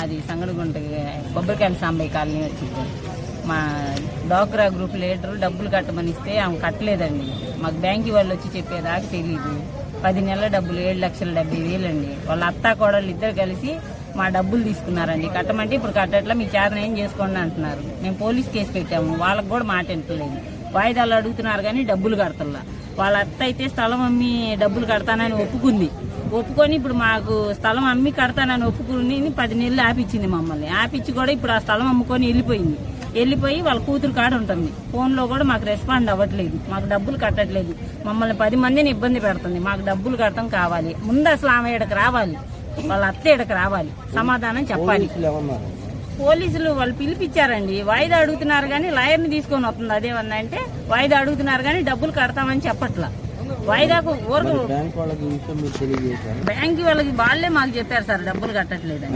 మాది సంగడిగుంట కొబ్బరికాయల సాంబయ్య కాలనీ వచ్చింది. మా డోక్రా గ్రూప్ లీడర్ డబ్బులు కట్టమని ఇస్తే ఆమె కట్టలేదండి. మాకు బ్యాంకు వాళ్ళు వచ్చి చెప్పేదాకా తెలియదు పది నెలల డబ్బులు ఏడు లక్షల డెబ్బై వేలండి వాళ్ళ అత్త కోడళ్ళు ఇద్దరు కలిసి మా డబ్బులు తీసుకున్నారండి. కట్టమంటే ఇప్పుడు కట్టట్లా మీ చేతన ఏం చేసుకోండి అంటున్నారు. మేము పోలీస్ కేసు పెట్టాము. వాళ్ళకి కూడా మాట వింటలేదు వాయిదాలు అడుగుతున్నారు కానీ డబ్బులు కడతల్లా. వాళ్ళ అత్త అయితే స్థలం అమ్మి డబ్బులు కడతానని ఒప్పుకుంది. ఒప్పుకొని ఇప్పుడు మాకు స్థలం అమ్మి కడతానని ఒప్పుకుని పది నెలలు ఆపిచ్చింది మమ్మల్ని. ఆపిచ్చి కూడా ఇప్పుడు ఆ స్థలం అమ్ముకొని వెళ్ళిపోయింది. వెళ్ళిపోయి వాళ్ళ కూతురు కాడ ఉంటుంది. ఫోన్లో కూడా మాకు రెస్పాండ్ అవ్వట్లేదు. మాకు డబ్బులు కట్టట్లేదు. మమ్మల్ని పది మందిని ఇబ్బంది పెడుతుంది. మాకు డబ్బులు కట్టడం కావాలి. ముందు అసలు ఆమె ఇక్కడికి రావాలి. వాళ్ళ అత్త ఇక్కడికి రావాలి. సమాధానం చెప్పాలి. పోలీసులు వాళ్ళు పిలిపించారండి. వాయిదా అడుగుతున్నారు కానీ లాయర్ని తీసుకొని వస్తుంది. అదేమన్నా అంటే వాయిదా అడుగుతున్నారు కానీ డబ్బులు కడతామని చెప్పట్లా. వాయిదాకు ఊరకు వాళ్ళకి బ్యాంక్ వాళ్ళకి వాళ్ళే మాకు చెప్పారు సార్ డబ్బులు కట్టట్లేదని.